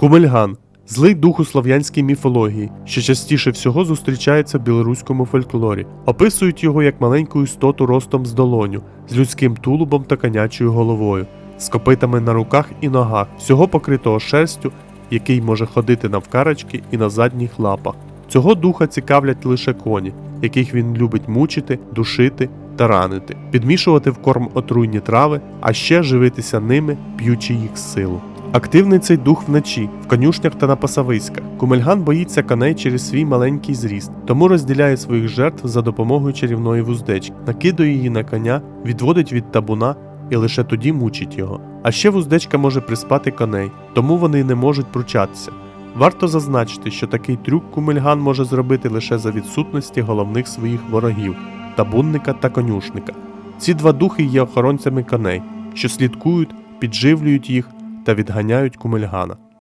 Кумельган злий дух у слов'янській міфології, що частіше всього зустрічається в білоруському фольклорі. Описують його як маленьку істоту ростом з долоню, з людським тулубом та конячою головою, з копитами на руках і ногах, всього покритого шерстю, який може ходити навкарачки і на задніх лапах. Цього духа цікавлять лише коні, яких він любить мучити, душити та ранити, підмішувати в корм отруйні трави, а ще живитися ними, п'ючи їх силу. Активний цей дух вночі, в конюшнях та на пасовиськах. Кумельган боїться коней через свій маленький зріст, тому розділяє своїх жертв за допомогою чарівної вуздечки, накидує її на коня, відводить від табуна і лише тоді мучить його. А ще вуздечка може приспати коней, тому вони не можуть пручатися. Варто зазначити, що такий трюк Кумельган може зробити лише за відсутності головних своїх ворогів табунника та конюшника. Ці два духи є охоронцями коней, що слідкують, підживлюють їх та відганяють Кумельгана.